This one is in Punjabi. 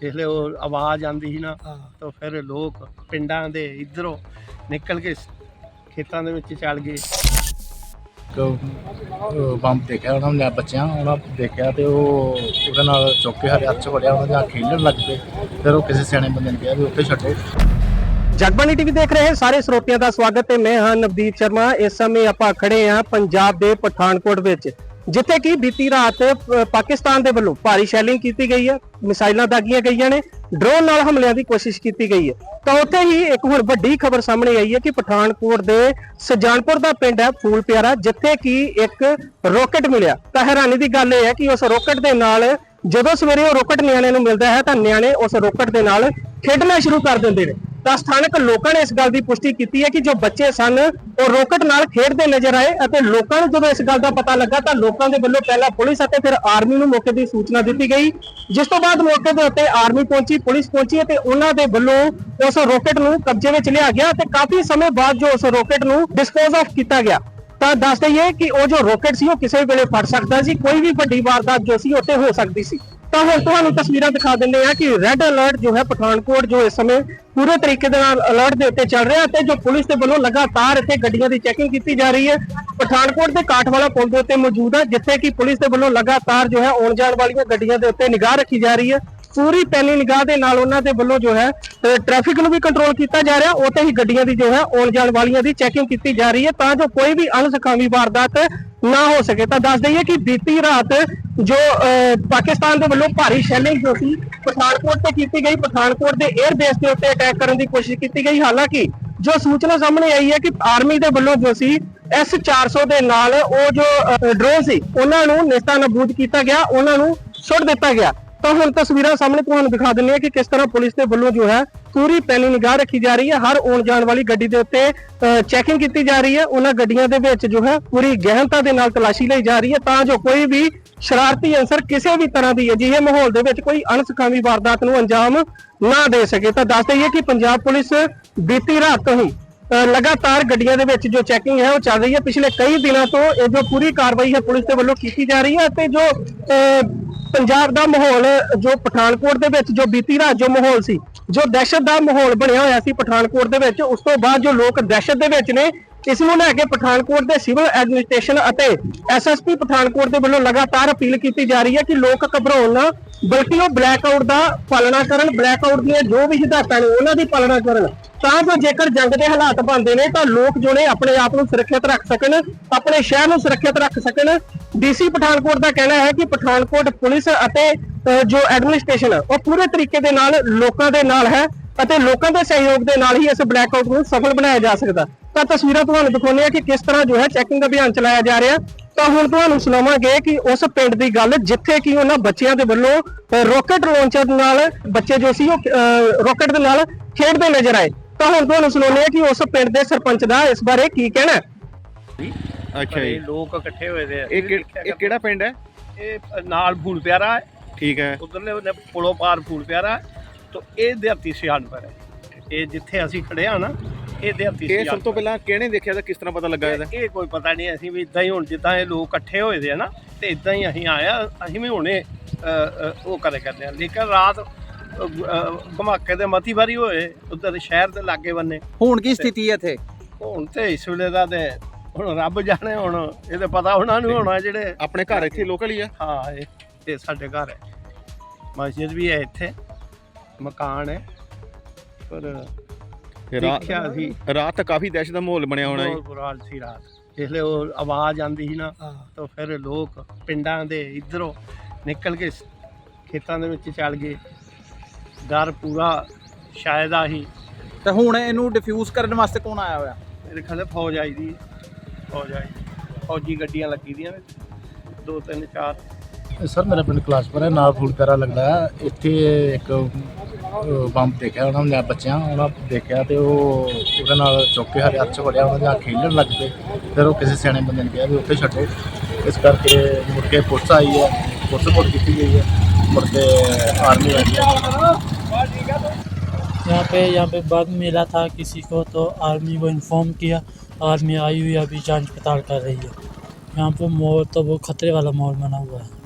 ਜਿਸਲੇ ਉਹ ਆਵਾਜ਼ ਆਂਦੀ ਸੀ ਨਾ ਹਾਂ। ਤਾਂ ਫਿਰ ਲੋਕ ਪਿੰਡਾਂ ਦੇ ਇਧਰੋਂ ਨਿਕਲ ਕੇ ਖੇਤਾਂ ਦੇ ਵਿੱਚ ਚੱਲ ਗਏ। ਇੱਕ ਬੰਬ ਦੇਖਿਆ ਉਹਨਾਂ ਨੇ ਬੱਚਿਆਂ ਉਹਨਾਂ ਦੇਖਿਆ ਤੇ ਉਹ ਉਹਦੇ ਨਾਲ ਚੁੱਕ ਕੇ ਹਰੇ ਹੱਥ 'ਚ ਫੜਿਆ ਉਹਨਾਂ ਦੇ ਨਾਲ ਖੇਡਣ ਲੱਗ ਪਏ। ਫਿਰ ਉਹ ਕਿਸੇ ਸਿਆਣੇ ਬੰਦੇ ਨੇ ਕਿਹਾ ਵੀ ਉੱਥੇ ਛੱਡੋ। ਜਗਬਾਨੀ ਟੀਵੀ ਦੇਖ ਰਹੇ ਸਾਰੇ ਸਰੋਤਿਆਂ ਦਾ ਸਵਾਗਤ ਹੈ। ਮੈਂ ਹਾਂ ਨਵਦੀਪ ਸ਼ਰਮਾ। ਇਸ ਸਮੇਂ ਆਪਾਂ ਖੜੇ ਹਾਂ ਪੰਜਾਬ ਦੇ ਪਠਾਨਕੋਟ ਵਿੱਚ। ਜਿੱਥੇ ਕਿ ਬੀਤੀ ਰਾਤ ਅ, ਪਾਕਿਸਤਾਨ ਦੇ ਵੱਲੋਂ ਭਾਰੀ ਸ਼ੈਲਿੰਗ ਕੀਤੀ ਗਈ ਹੈ ਮਿਸਾਈਲਾਂ ਦਾਗੀਆਂ ਗਈਆਂ ਨੇ ਡਰੋਨ ਨਾਲ ਹਮਲਿਆਂ ਦੀ ਕੋਸ਼ਿਸ਼ ਕੀਤੀ ਗਈ ਹੈ। ਤਾਂ ਉੱਥੇ ਹੀ ਇੱਕ ਹੁਣ ਵੱਡੀ ਖਬਰ ਸਾਹਮਣੇ ਆਈ ਹੈ ਕਿ ਪਠਾਨਕੋਟ ਦੇ ਸਜਾਨਪੁਰ ਦਾ ਪਿੰਡ ਹੈ ਫੂਲ ਪਿਆਰਾ ਜਿੱਥੇ ਕਿ ਇੱਕ ਰੋਕਟ ਮਿਲਿਆ। ਤਾਂ ਹੈਰਾਨੀ ਦੀ ਗੱਲ ਇਹ ਹੈ ਕਿ ਉਸ ਰੋਕਟ ਦੇ ਨਾਲ ਜਦੋਂ ਸਵੇਰੇ ਉਹ ਰੋਕਟ ਨਿਆਣੇ ਨੂੰ ਮਿਲਦਾ ਹੈ ਤਾਂ ਨਿਆਣੇ ਉਸ ਰੋਕਟ ਦੇ ਨਾਲ ਖੇਡਣਾ ਸ਼ੁਰੂ ਕਰ ਦਿੰਦੇ ਨੇ। ਤਾਂ ਸਥਾਨਕ ਲੋਕਾਂ ਨੇ ਇਸ ਗੱਲ ਦੀ ਪੁਸ਼ਟੀ ਕੀਤੀ ਹੈ ਕਿ ਜੋ ਬੱਚੇ ਸਨ, ਉਹ ਰੋਕਟ ਨਾਲ ਖੇਡਦੇ ਨਜ਼ਰ ਆਏ ਅਤੇ ਲੋਕਾਂ ਨੂੰ ਜਦੋਂ ਇਸ ਗੱਲ ਦਾ ਪਤਾ ਲੱਗਾ ਤਾਂ ਲੋਕਾਂ ਦੇ ਵੱਲੋਂ ਪਹਿਲਾਂ ਪੁਲਿਸ ਅਤੇ ਫਿਰ ਆਰਮੀ ਨੂੰ ਮੌਕੇ ਦੀ ਸੂਚਨਾ ਦਿੱਤੀ ਗਈ। ਜਿਸ ਤੋਂ ਬਾਅਦ ਮੌਕੇ ਦੇ ਉੱਤੇ ਆਰਮੀ ਪਹੁੰਚੀ, ਪੁਲਿਸ ਪਹੁੰਚੀ ਅਤੇ ਉਹਨਾਂ ਦੇ ਵੱਲੋਂ ਉਸ ਰੋਕਟ ਨੂੰ ਕਬਜ਼ੇ ਵਿੱਚ ਲਿਆ ਗਿਆ ਤੇ ਕਾਫੀ ਸਮੇਂ ਬਾਅਦ ਜੋ ਉਸ ਰੋਕਟ ਨੂੰ ਡਿਸਪੋਜ਼ ਆਫ ਕੀਤਾ ਗਿਆ। ਤਾਂ ਦੱਸ ਦਈਏ ਕਿ ਉਹ ਜੋ ਰੋਕਟ ਸੀ, ਉਹ ਕਿਸੇ ਵੇਲੇ ਫਟ ਸਕਦਾ ਸੀ, ਕੋਈ ਵੀ ਵੱਡੀ ਵਾਰਦਾਤ ਜੋ ਸੀ, ਉੱਥੇ ਹੋ ਸਕਦੀ ਸੀ। ਤਾਂ ਹੁਣ ਤੁਹਾਨੂੰ ਤਸਵੀਰਾਂ ਦਿਖਾ ਦਿੰਦੇ ਆ ਕਿ ਰੈੱਡ ਅਲਰਟ ਜੋ ਹੈ ਪਠਾਨਕੋਟ ਜੋ ਇਸ ਸਮੇਂ ਪੂਰੇ ਤਰੀਕੇ ਦੇ ਨਾਲ ਅਲਰਟ ਦੇ ਉੱਤੇ ਚੱਲ ਰਿਹਾ ਤੇ ਜੋ ਪੁਲਿਸ ਦੇ ਵੱਲੋਂ ਲਗਾਤਾਰ ਇੱਥੇ ਗੱਡੀਆਂ ਦੀ ਚੈਕਿੰਗ ਕੀਤੀ ਜਾ ਰਹੀ ਹੈ। ਪਠਾਨਕੋਟ ਦੇ ਕਾਠਵਾਲਾ ਪੁਲ ਦੇ ਉੱਤੇ ਮੌਜੂਦ ਹੈ, ਜਿੱਥੇ ਕਿ ਪੁਲਿਸ ਦੇ ਵੱਲੋਂ ਲਗਾਤਾਰ ਜੋ ਹੈ ਆਉਣ ਜਾਣ ਵਾਲੀਆਂ ਗੱਡੀਆਂ ਦੇ ਉੱਤੇ ਨਿਗਾਹ ਰੱਖੀ ਜਾ ਰਹੀ ਹੈ। ਪੂਰੀ ਪੈਨੀ ਨਿਗਾਹ ਦੇ ਨਾਲ ਉਹਨਾਂ ਦੇ ਵੱਲੋਂ ਜੋ ਹੈ ਟ੍ਰੈਫਿਕ ਨੂੰ ਵੀ ਕੰਟਰੋਲ ਕੀਤਾ ਜਾ ਰਿਹਾ, ਉੱਥੇ ਹੀ ਗੱਡੀਆਂ ਦੀ ਜੋ ਹੈ ਆਉਣ ਜਾਣ ਵਾਲੀਆਂ ਦੀ ਚੈਕਿੰਗ ਕੀਤੀ ਜਾ ਰਹੀ ਹੈ ਤਾਂ ਜੋ ਕੋਈ ਵੀ ਅਣਸਖਾਵੀ ਵਾਰਦਾਤ ਨਾ ਹੋ ਸਕੇ। ਤਾਂ ਦੱਸ ਦਈਏ ਕਿ ਬੀਤੀ ਰਾਤ ਜੋ ਅਹ, ਪਾਕਿਸਤਾਨ ਦੇ ਵੱਲੋਂ ਭਾਰੀ ਸ਼ੈਲਿੰਗ ਜੋ ਸੀ ਪਠਾਨਕੋਟ ਤੇ ਕੀਤੀ ਗਈ ਪਠਾਨਕੋਟ ਦੇ 에ਅਰ ਬੇਸ ਦੇ ਉੱਤੇ ਅਟੈਕ ਕਰਨ ਦੀ ਕੋਸ਼ਿਸ਼ ਕੀਤੀ ਗਈ। ਹਾਲਾਂਕਿ ਜੋ ਸੂਚਨਾ ਸਾਹਮਣੇ ਆਈ ਹੈ ਕਿ ਆਰਮੀ ਦੇ ਵੱਲੋਂ ਜੋ ਸੀ S400 ਦੇ ਨਾਲ ਉਹ ਜੋ ਡਰੋਨ ਸੀ ਉਹਨਾਂ ਨੂੰ ਨਿਸਤਾ ਨਬੂਦ ਕੀਤਾ ਗਿਆ ਉਹਨਾਂ ਨੂੰ ਸੁੱਟ ਦਿੱਤਾ ਗਿਆ। ਤਾਂ ਹੁਣ ਤਸਵੀਰਾਂ ਸਾਹਮਣੇ ਤੁਹਾਨੂੰ ਦਿਖਾ ਦਿੰਦੇ ਹਾਂ ਕਿ ਕਿਸ ਤਰ੍ਹਾਂ ਪੁਲਿਸ ਦੇ ਵੱਲੋਂ ਜੋ ਹੈ ਪੂਰੀ ਪੈਨੀ ਨਿਗਾਹ ਰੱਖੀ ਜਾ ਰਹੀ ਹੈ। ਹਰ ਆਉਣ ਜਾਣ ਵਾਲੀ ਗੱਡੀ ਦੇ ਉੱਤੇ ਚੈਕਿੰਗ ਕੀਤੀ ਜਾ ਰਹੀ ਹੈ। ਉਹਨਾਂ ਗੱਡੀਆਂ ਦੇ ਵਿੱਚ ਜੋ ਹੈ ਪੂਰੀ ਗਹਿਨਤਾ ਦੇ ਨਾਲ ਤਲਾਸ਼ੀ ਲਈ ਜਾ ਰਹੀ ਹੈ। ਤਾਂ ਜੋ ਕੋਈ ਵੀ ਸ਼ਰਾਰਤੀ ਅਨਸਰ ਕਿਸੇ ਵੀ ਤਰ੍ਹਾਂ ਦੀ ਅਜਿਹੇ ਮਾਹੌਲ ਦੇ ਵਿੱਚ ਕੋਈ ਅਣਸੁਖਾਵੀ ਵਾਰਦਾਤ ਨੂੰ ਅੰਜਾਮ ਨਾ ਦੇ ਸਕੇ। ਤਾਂ ਦੱਸ ਦਈਏ ਕਿ ਪੰਜਾਬ ਪੁਲਿਸ ਬੀਤੀ ਰਾਤ ਤੋਂ ਹੀ ਲਗਾਤਾਰ ਗੱਡੀਆਂ ਦੇ ਵਿੱਚ ਜੋ ਚੈਕਿੰਗ ਹੈ ਉਹ ਚੱਲ ਰਹੀ ਹੈ। ਪਿਛਲੇ ਕਈ ਦਿਨਾਂ ਤੋਂ ਇਹ ਜੋ ਪੂਰੀ ਕਾਰਵਾਈ ਹੈ ਪੁਲਿਸ ਦੇ ਵੱਲੋਂ ਕੀਤੀ ਜਾ ਰਹੀ ਹੈ ਤੇ ਜੋ ਅ, ਪੰਜਾਬ ਦਾ ਮਾਹੌਲ ਜੋ ਪਠਾਨਕੋਟ ਦੇ ਵਿੱਚ ਜੋ ਬੀਤੀ ਰਾਤ ਜੋ ਮਾਹੌਲ ਸੀ ਜੋ ਦਹਿਸ਼ਤ ਦਾ ਮਾਹੌਲ ਬਣਿਆ ਹੋਇਆ ਸੀ ਪਠਾਨਕੋਟ ਦੇ ਵਿੱਚ ਉਸ ਤੋਂ ਬਾਅਦ ਜੋ ਲੋਕ ਦਹਿਸ਼ਤ ਦੇ ਵਿੱਚ ਨੇ ਇਸ ਨੂੰ ਲੈ ਕੇ ਪਠਾਨਕੋਟ ਦੇ ਸਿਵਲ ਐਡਮਿਨਿਸਟ੍ਰੇਸ਼ਨ ਅਤੇ ਐਸਐਸਪੀ ਪਠਾਨਕੋਟ ਦੇ ਵੱਲੋਂ ਲਗਾਤਾਰ ਅਪੀਲ ਕੀਤੀ ਜਾ ਰਹੀ ਹੈ ਕਿ ਲੋਕ ਘਬਰਾਉਣ ਨਾ, ਬਲਕਿ ਉਹ ਬਲੈਕਆਊਟ ਦਾ ਪਾਲਣਾ ਕਰਨ ਬਲੈਕਆਊਟ ਦੀਆਂ ਜੋ ਵੀ ਹਦਾਇਤਾਂ ਨੇ ਉਹਨਾਂ ਦੀ ਪਾਲਣਾ ਕਰਨ। ਤਾਂ ਜੋ ਜੇਕਰ ਜੰਗ ਦੇ ਹਾਲਾਤ ਬਣਦੇ ਨੇ, ਤਾਂ ਲੋਕ ਜੋ ਨੇ ਆਪਣੇ ਆਪ ਨੂੰ ਸੁਰੱਖਿਅਤ ਰੱਖ ਸਕਣ, ਆਪਣੇ ਸ਼ਹਿਰ ਨੂੰ ਸੁਰੱਖਿਅਤ ਰੱਖ ਸਕਣ। ਡੀਸੀ ਪਠਾਨਕੋਟ ਦਾ ਕਹਿਣਾ ਹੈ ਕਿ ਪਠਾਨਕੋਟ ਪੁਲਿਸ ਅਤੇ ਜੋ ਐਡਮਿਨਿਸਟ੍ਰੇਸ਼ਨ ਉਹ ਪੂਰੇ ਤਰੀਕੇ ਦੇ ਨਾਲ, ਲੋਕਾਂ ਦੇ ਨਾਲ ਹੈ ਅਤੇ ਲੋਕਾਂ ਦੇ ਸਹਿਯੋਗ ਦੇ ਨਾਲ ਹੀ ਇਸ ਬਲੈਕਆਊਟ ਨੂੰ ਸਫਲ ਬਣਾਇਆ ਜਾ ਸਕਦਾ। ਤਾਂ ਤਸਵੀਰਾਂ ਤੁਹਾਨੂੰ ਦਿਖਾਉਂਦੇ ਆ ਕਿ ਕਿਸ ਤਰ੍ਹਾਂ ਜੋ ਹੈ ਚੈਕਿੰਗ ਅਭਿਆਨ ਚਲਾਇਆ ਜਾ ਰਿਹਾ। ਤਾਂ ਹੁਣ ਤੁਹਾਨੂੰ ਸੁਣਾਵਾਂਗੇ ਕਿ ਉਸ ਪਿੰਡ ਦੀ ਗੱਲ ਜਿੱਥੇ ਕਿ ਉਹਨਾਂ ਬੱਚਿਆਂ ਦੇ ਵੱਲੋਂ ਰੋਕਟ ਲਾਂਚਰ ਨਾਲ ਬੱਚੇ ਜੋ ਸੀ ਉਹ ਰੋਕਟ ਦੇ ਨਾਲ ਖੇਡਦੇ ਨਜ਼ਰ ਆਏ। ਤਾਂ ਹੁਣ ਤੁਹਾਨੂੰ ਸੁਣਾਉਂਦੇ ਆ ਕਿ ਉਸ ਪਿੰਡ ਦੇ ਸਰਪੰਚ ਦਾ ਇਸ ਬਾਰੇ ਕੀ ਕਹਿਣਾ ਹੈ। ਅੱਛਾ ਜੀ। ਲੋਕ ਇਕੱਠੇ ਹੋਏ ਦੇ ਆ। ਇਹ ਕਿਹੜਾ ਪਿੰਡ ਹੈ? ਇਹ ਨਾਲ ਫੂਲ ਪਿਆਰਾ ਹੈ। ਠੀਕ ਹੈ। ਉਧਰਲੇ ਉਹਨੇ ਪੁਲੋਂ ਪਾਰ ਫੂਲ ਪਿਆਰਾ ਤਾਂ ਇਹ ਦਿਹਾਤੀ ਸਿਆਣਪੁਰ ਹੈ। ਇਹ ਜਿੱਥੇ ਅਸੀਂ ਖੜੇ ਆ ਨਾ ਇਹ ਦਿਹਾਤੀ ਇਹ ਸਭ ਤੋਂ ਪਹਿਲਾਂ ਕਿਹਨੇ ਦੇਖਿਆ ਤਾਂ ਕਿਸ ਤਰ੍ਹਾਂ ਪਤਾ ਲੱਗਾ ਇਹਦਾ? ਇਹ ਕੋਈ ਪਤਾ ਨਹੀਂ ਅਸੀਂ ਵੀ ਇਦਾਂ ਹੀ ਹੁਣ ਜਿੱਦਾਂ ਇਹ ਲੋਕ ਇਕੱਠੇ ਹੋਏ ਦੇ ਆ ਨਾ ਤੇ ਇਦਾਂ ਹੀ ਅਸੀਂ ਆਇਆ ਅਸੀਂ ਵੀ ਹੁਣੇ ਉਹ ਕਰੇ ਕਰਦੇ ਆ। ਲੇਕਿਨ ਰਾਤ ਧਮਾਕੇ ਦੇ ਮਤੀ ਵਾਰੀ ਹੋਏ ਉਧਰ ਸ਼ਹਿਰ ਦੇ ਲਾਗੇ ਬੰਨੇ। ਹੁਣ ਕੀ ਸਥਿਤੀ ਹੈ ਇੱਥੇ? ਹੁਣ ਤੇ ਇਸ ਵੇਲੇ ਦਾ ਤੇ ਹੁਣ ਰੱਬ ਜਾਣੇ ਹੁਣ ਇਹ ਤੇ ਪਤਾ ਉਹਨਾਂ ਨੂੰ ਹੋਣਾ ਜਿਹੜੇ ਆਪਣੇ ਘਰ ਇੱਥੇ ਲੋਕਲ ਹੀ ਆ? ਹਾਂ ਇਹ ਇਹ ਸਾਡੇ ਘਰ ਹੈ। ਮਸਜਿਦ ਵੀ ਹੈ ਇੱਥੇ ਮਕਾਨ ਹੈ ਪਰ ਰਾ- ਦੇਖਿਆ ਸੀ। ਰਾਤ ਤਾਂ ਕਾਫੀ ਦਹਿਸ਼ਤ ਦਾ ਮਾਹੌਲ ਬਣਿਆ ਹੋਣਾ ਬਹੁਤ ਜੀ ਬੁਰਾ ਹਾਲ ਸੀ ਰਾਤ। ਜਿਸਲੇ ਉਹ ਆਵਾਜ਼ ਆਂਦੀ ਸੀ ਨਾ ਹਾਂ। ਤਾਂ ਫਿਰ ਲੋਕ ਪਿੰਡਾਂ ਦੇ ਇਧਰੋਂ ਨਿਕਲ ਕੇ ਖੇਤਾਂ ਦੇ ਵਿੱਚ ਚੱਲ ਗਏ। ਡਰ ਪੂਰਾ ਸ਼ਾਇਦ ਆਹੀ। ਤੇ ਹੁਣ ਇਹਨੂੰ ਡਿਫਿਊਜ਼ ਕਰਨ ਵਾਸਤੇ ਕੌਣ ਆਇਆ ਹੋਇਆ? ਮੇਰੇ ਖਿਆਲ ਨਾਲ ਫੌਜ ਆਈ ਦੀ। ਹੈ। ਫੌਜ ਆਈ। ਫੌਜੀ ਗੱਡੀਆਂ ਲੱਗੀ ਦੀਆਂ ਦੋ ਤਿੰਨ ਚਾਰ। ਸਰ ਮੇਰਾ ਪਿੰਡ ਕਲਾਸਪੁਰ ਹੈ ਨਾਲ ਫੂਲ ਪਿਆਰਾ ਲੱਗਦਾ ਹੈ। ਇੱਥੇ ਇੱਕ ਬੰਬ ਦੇਖਿਆ ਉਹਨਾਂ ਨੇ ਬੱਚਿਆਂ ਉਹਨਾਂ ਦੇਖਿਆ ਤੇ ਉਹ ਉਹਦੇ ਨਾਲ ਚੁੱਕ ਕੇ ਹਰੇ ਹੱਥ 'ਚ ਫੜਿਆ ਉਹਨਾਂ ਦੇ ਨਾਲ ਖੇਡਣ ਲੱਗ ਪਏ ਫਿਰ ਉਹ ਕਿਸੇ ਸਿਆਣੇ ਬੰਦੇ ਨੇ ਕਿਹਾ ਵੀ ਉੱਥੇ ਛੱਡੋ ਇਸ ਕਰਕੇ ਮੁੜ ਕੇ ਪੁਲਿਸ ਆਈ ਹੈ ਪੁਲਿਸ ਰਿਪੋਰਟ ਕੀਤੀ ਗਈ ਹੈ ਮੁੜ ਕੇ ਆਰਮੀ ਆਈ ਹੈ यहाँ पे यहाँ पे बग मिला था किसी को तो आर्मी को इन्फॉर्म किया आर्मी आई हुई अभी जांच पड़ताल कर रही है यहाँ पे माहौल तो वो खतरे वाला माहौल बना हुआ है